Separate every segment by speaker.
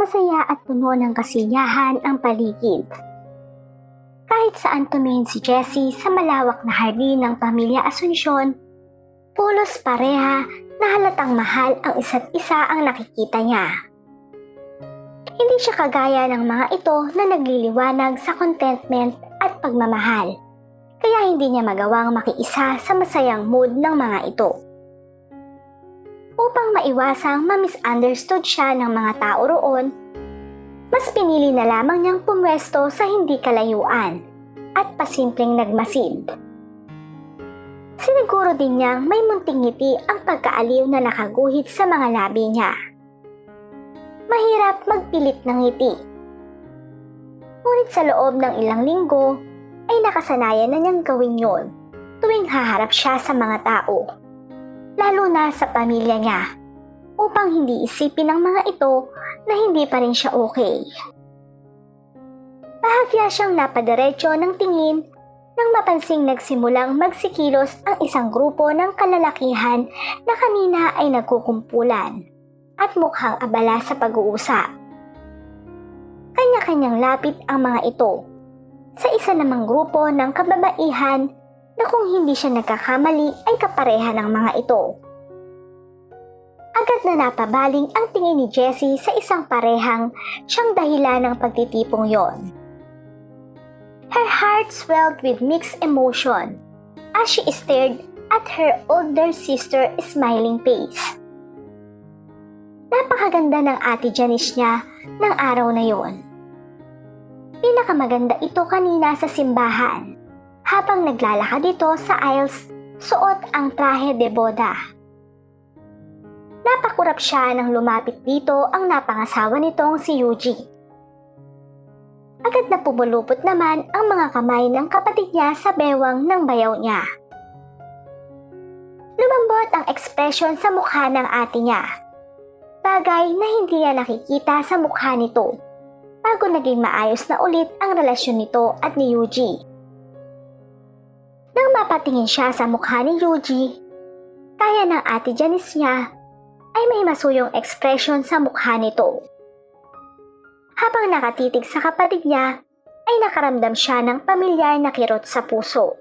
Speaker 1: masaya at puno ng kasiyahan ang paligid. Kahit saan tumingin si Jessie sa malawak na hardin ng pamilya Asunsyon, pulos pareha na halatang mahal ang isa't isa ang nakikita niya. Hindi siya kagaya ng mga ito na nagliliwanag sa contentment at pagmamahal, kaya hindi niya magawang makiisa sa masayang mood ng mga ito. Upang maiwasang ma-misunderstood siya ng mga tao roon, mas pinili na lamang niyang pumwesto sa hindi kalayuan at pasimpleng nagmasid. Siniguro din niyang may munting ngiti ang pagkaaliw na nakaguhit sa mga labi niya. Mahirap magpilit ng ngiti. Ngunit sa loob ng ilang linggo, ay nakasanayan na niyang gawin yon tuwing haharap siya sa mga tao, lalo na sa pamilya niya, upang hindi isipin ng mga ito na hindi pa rin siya okay. Bahagya siyang napadiretso ng tingin nang mapansing nagsimulang magsikilos ang isang grupo ng kalalakihan na kanina ay nagkukumpulan at mukhang abala sa pag-uusap. Kanya-kanyang lapit ang mga ito sa isa namang grupo ng kababaihan na kung hindi siya nagkakamali ay kapareha ng mga ito. Agad na napabaling ang tingin ni Jessie sa isang parehang siyang dahilan ng pagtitipong yon. Her heart swelled with mixed emotion as she stared at her older sister's smiling face. Napakaganda ng ate Janice niya ng araw na yon. Pinakamaganda ito kanina sa simbahan habang naglalakad ito sa aisles suot ang trahe de boda. Napakurap siya nang lumapit dito ang napangasawa nitong si Yuji. Agad na pumulupot naman ang mga kamay ng kapatid niya sa bewang ng bayaw niya. Lumambot ang ekspresyon sa mukha ng ate niya. Bagay na hindi niya nakikita sa mukha nito bago naging maayos na ulit ang relasyon nito at ni Yuji. Nang mapatingin siya sa mukha ni Yuji, kaya ng ate Janice niya ay may masuyong ekspresyon sa mukha nito. Habang nakatitig sa kapatid niya, ay nakaramdam siya ng pamilyar na kirot sa puso.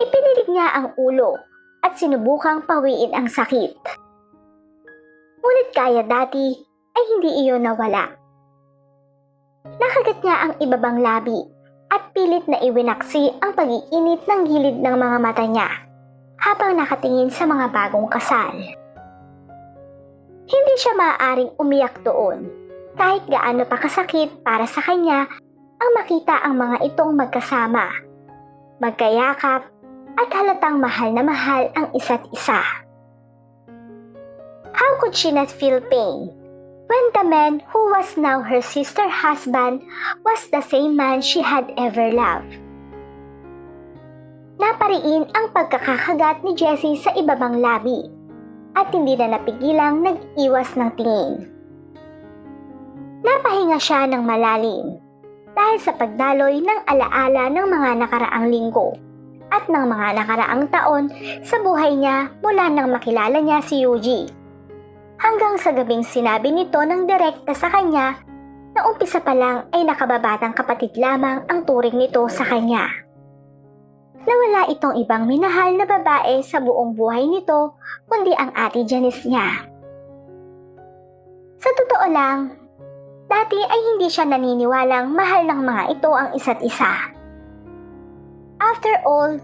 Speaker 1: Ipinilig niya ang ulo at sinubukang pawiin ang sakit. Ngunit kaya dati ay hindi iyon nawala. Nakagat niya ang ibabang labi at pilit na iwinaksi ang pag-iinit ng gilid ng mga mata niya habang nakatingin sa mga bagong kasal. Hindi siya maaaring umiyak doon kahit gaano pa kasakit para sa kanya ang makita ang mga itong magkasama, magkayakap at halatang mahal na mahal ang isa't isa. How could she not feel pain when the man who was now her sister husband was the same man she had ever loved? Napariin ang pagkakakagat ni Jessie sa ibabang labi at hindi na napigilang nag-iwas ng tingin. Napahinga siya ng malalim dahil sa pagdaloy ng alaala ng mga nakaraang linggo at ng mga nakaraang taon sa buhay niya mula nang makilala niya si Yuji. Hanggang sa gabing sinabi nito ng direkta sa kanya na umpisa pa lang ay nakababatang kapatid lamang ang turing nito sa kanya. Nawala itong ibang minahal na babae sa buong buhay nito kundi ang ate Janice niya. Sa totoo lang, Dati ay hindi siya naniniwalang mahal ng mga ito ang isa't isa. After all,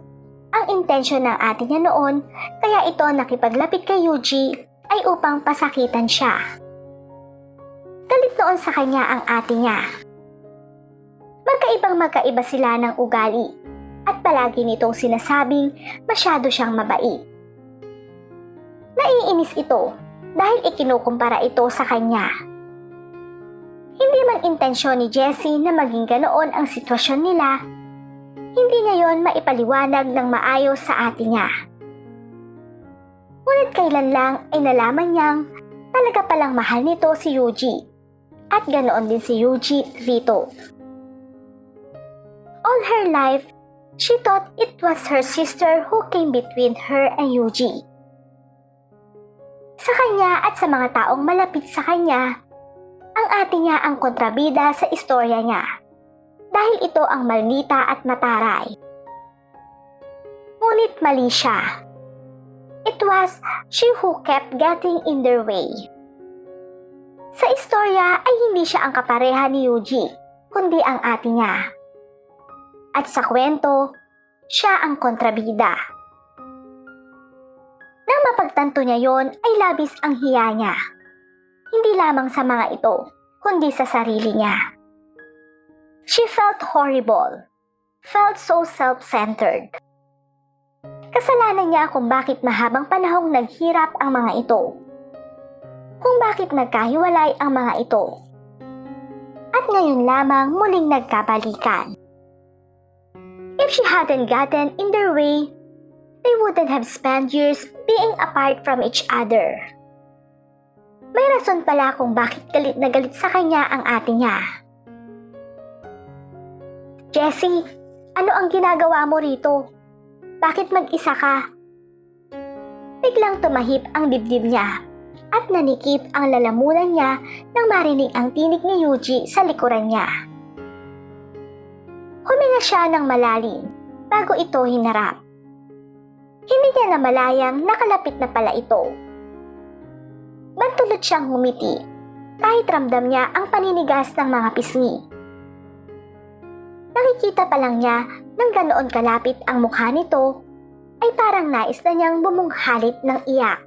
Speaker 1: ang intensyon ng ate niya noon kaya ito nakipaglapit kay Yuji ay upang pasakitan siya. Galit noon sa kanya ang ate niya. Magkaibang magkaiba sila ng ugali at palagi nitong sinasabing masyado siyang mabait. Naiinis ito dahil ikinukumpara ito sa kanya. Hindi man intensyon ni Jessie na maging ganoon ang sitwasyon nila, hindi niya maipaliwanag ng maayos sa ate niya. Ngunit kailan lang ay nalaman niyang talaga palang mahal nito si Yuji at ganoon din si Yuji rito. All her life, she thought it was her sister who came between her and Yuji. Sa kanya at sa mga taong malapit sa kanya, Ang ate niya ang kontrabida sa istorya niya dahil ito ang malnita at mataray. Ngunit mali siya. It was she who kept getting in their way. Sa istorya ay hindi siya ang kapareha ni Yuji, kundi ang ate niya. At sa kwento, siya ang kontrabida. Nang mapagtanto niya yon ay labis ang hiya niya. Hindi lamang sa mga ito, kundi sa sarili niya. She felt horrible. Felt so self-centered. Kasalanan niya kung bakit mahabang panahong naghirap ang mga ito. Kung bakit nagkahiwalay ang mga ito. At ngayon lamang muling nagkabalikan. If she hadn't gotten in their way, they wouldn't have spent years being apart from each other. May rason pala kung bakit galit na galit sa kanya ang ate niya. Jessie, ano ang ginagawa mo rito? Bakit mag-isa ka? Biglang tumahip ang dibdib niya at nanikip ang lalamunan niya nang marinig ang tinig ni Yuji sa likuran niya. Huminga siya ng malalim bago ito hinarap. Hindi niya namalayang nakalapit na pala ito. Bantulot siyang humiti kahit ramdam niya ang paninigas ng mga pisngi. Nakikita pa lang niya nang ganoon kalapit ang mukha nito ay parang nais na niyang bumunghalit ng iyak.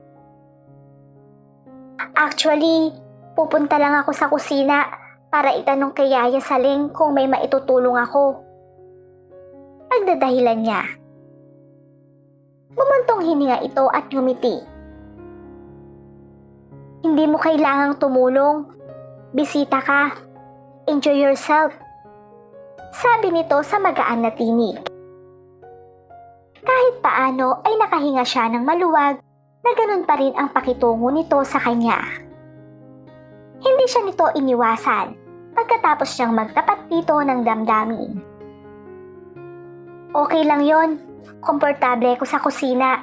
Speaker 1: Actually, pupunta lang ako sa kusina para itanong kay Yaya Saling kung may maitutulong ako. Pagdadahilan niya. Bumuntong hininga ito at ngumiti. Hindi mo kailangang tumulong. Bisita ka. Enjoy yourself. Sabi nito sa magaan na tinig. Kahit paano ay nakahinga siya ng maluwag na ganun pa rin ang pakitungo nito sa kanya. Hindi siya nito iniwasan pagkatapos siyang magtapat dito ng damdamin. Okay lang yon, komportable ko sa kusina.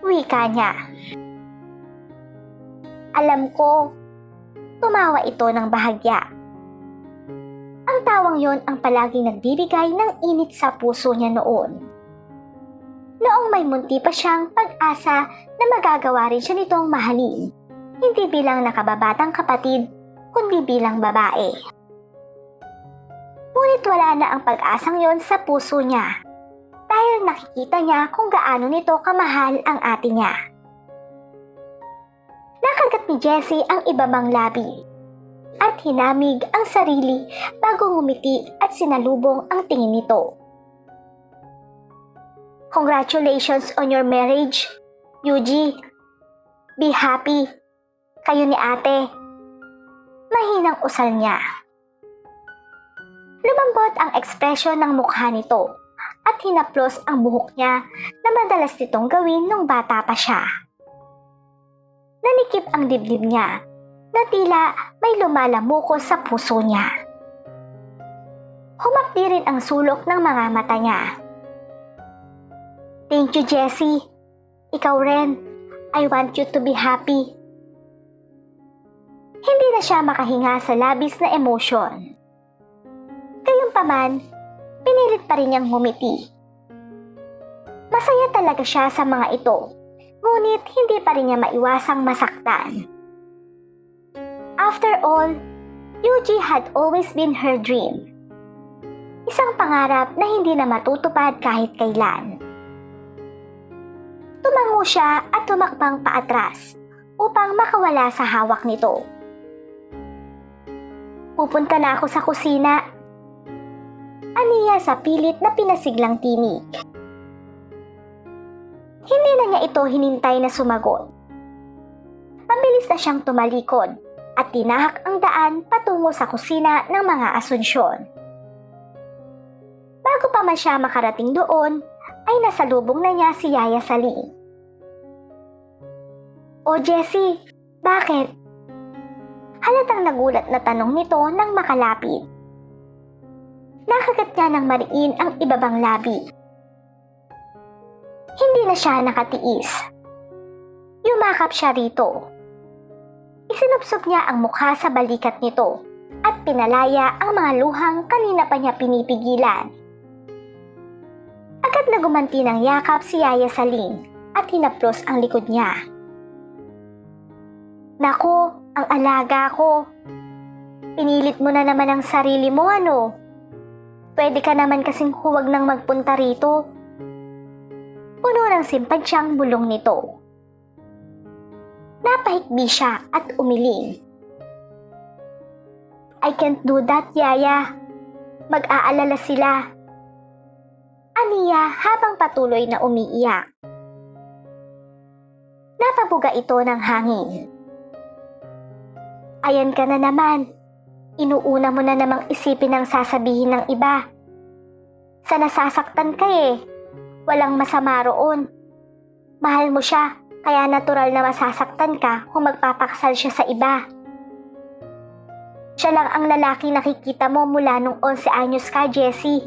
Speaker 1: Wika niya. Alam ko, tumawa ito ng bahagya. Ang tawang yon ang palaging nagbibigay ng init sa puso niya noon. Noong may munti pa siyang pag-asa na magagawa rin siya nitong mahalin, hindi bilang nakababatang kapatid, kundi bilang babae. Ngunit wala na ang pag-asang yon sa puso niya dahil nakikita niya kung gaano nito kamahal ang ate niya. Nakagat ni Jessie ang ibabang labi at hinamig ang sarili bago ngumiti at sinalubong ang tingin nito. Congratulations on your marriage, Yuji. Be happy. Kayo ni ate. Mahinang usal niya. Lumambot ang ekspresyon ng mukha nito at hinaplos ang buhok niya na madalas nitong gawin nung bata pa siya. Nanikip ang dibdib niya na tila may lumalamuko sa puso niya. Humapdi rin ang sulok ng mga mata niya. Thank you, Jessie. Ikaw rin. I want you to be happy. Hindi na siya makahinga sa labis na emosyon. Gayunpaman, pinilit pa rin niyang humiti. Masaya talaga siya sa mga ito, ngunit hindi pa rin niya maiwasang masaktan. After all, Yuji had always been her dream. Isang pangarap na hindi na matutupad kahit kailan. Tumango siya at tumakbang paatras upang makawala sa hawak nito. Pupunta na ako sa kusina. Aniya sa pilit na pinasiglang tinig. Hindi na niya ito hinintay na sumagot. Mabilis na siyang tumalikod at tinahak ang daan patungo sa kusina ng mga asunsyon. Bago pa man siya makarating doon, ay nasalubong na niya si Yaya Saling. O Jessie, bakit? Halatang nagulat na tanong nito nang makalapit. Nakagat niya ng mariin ang ibabang labi. Hindi na siya nakatiis. Yumakap siya rito. Isinupsop niya ang mukha sa balikat nito at pinalaya ang mga luhang kanina pa niya pinipigilan. Agad na gumanti ng yakap si Yaya Saling at hinaplos ang likod niya. Nako, ang alaga ko. Pinilit mo na naman ang sarili mo ano? Pwede ka naman kasing huwag nang magpunta rito. Puno ng simpadsyang bulong nito. Napahikbi siya at umiling. I can't do that, Yaya. Mag-aalala sila. Aniya habang patuloy na umiiyak. Napabuga ito ng hangin. Ayan ka na naman. Inuuna mo na namang isipin ang sasabihin ng iba. Sa nasasaktan ka eh. Walang masama roon. Mahal mo siya, kaya natural na masasaktan ka kung magpapakasal siya sa iba. Siya lang ang lalaki nakikita mo mula nung 11 anyos ka, Jessie.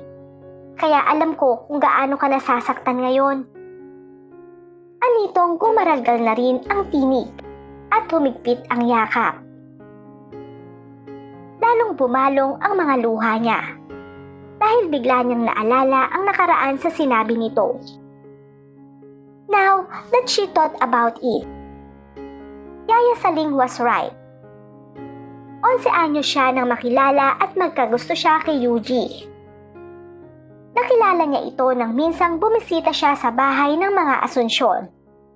Speaker 1: Kaya alam ko kung gaano ka nasasaktan ngayon. Anitong gumaralgal na rin ang tinig at humigpit ang yakap. Lalong bumalong ang mga luha niya dahil bigla niyang naalala ang nakaraan sa sinabi nito. Now that she thought about it, Yaya Saling was right. 11 anyos siya nang makilala at magkagusto siya kay Yuji. Nakilala niya ito nang minsang bumisita siya sa bahay ng mga asunsyon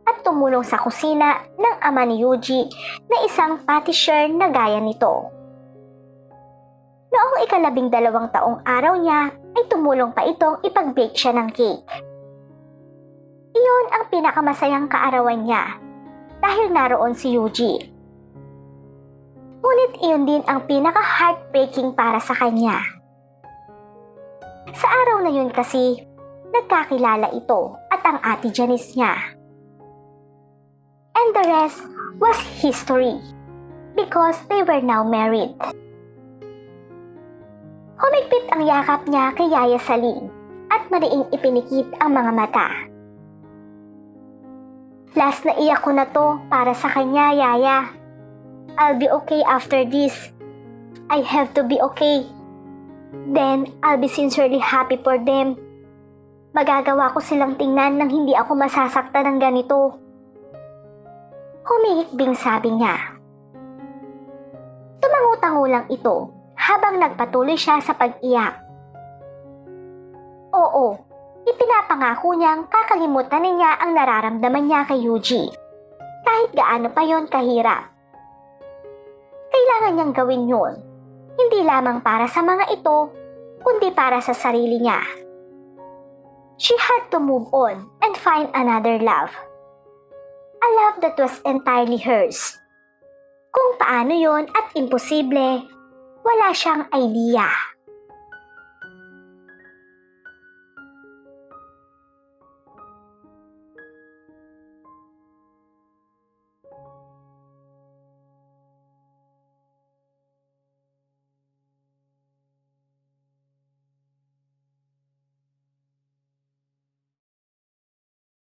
Speaker 1: at tumulong sa kusina ng ama ni Yuji na isang patisser na gaya nito. Noong ikalabing dalawang taong araw niya ay tumulong pa itong ipag-bake siya ng cake. Iyon ang pinakamasayang kaarawan niya dahil naroon si Yuji. Ngunit iyon din ang pinaka-heartbreaking para sa kanya. Sa araw na yun kasi, nagkakilala ito at ang ate Janice niya. And the rest was history because they were now married. Humigpit ang yakap niya kay Yaya Saling at mariing ipinikit ang mga mata. Last na iyak ko na to para sa kanya, Yaya. I'll be okay after this. I have to be okay. Then, I'll be sincerely happy for them. Magagawa ko silang tingnan nang hindi ako masasaktan ng ganito. Humihikbing sabi niya. Tumango-tango lang ito habang nagpatuloy siya sa pag-iyak. Oo, ipinapangako niyang kakalimutan niya ang nararamdaman niya kay Yuji. Kahit gaano pa yon kahirap. Kailangan niyang gawin yun. Hindi lamang para sa mga ito, kundi para sa sarili niya. She had to move on and find another love. A love that was entirely hers. Kung paano yon at imposible, wala siyang idea.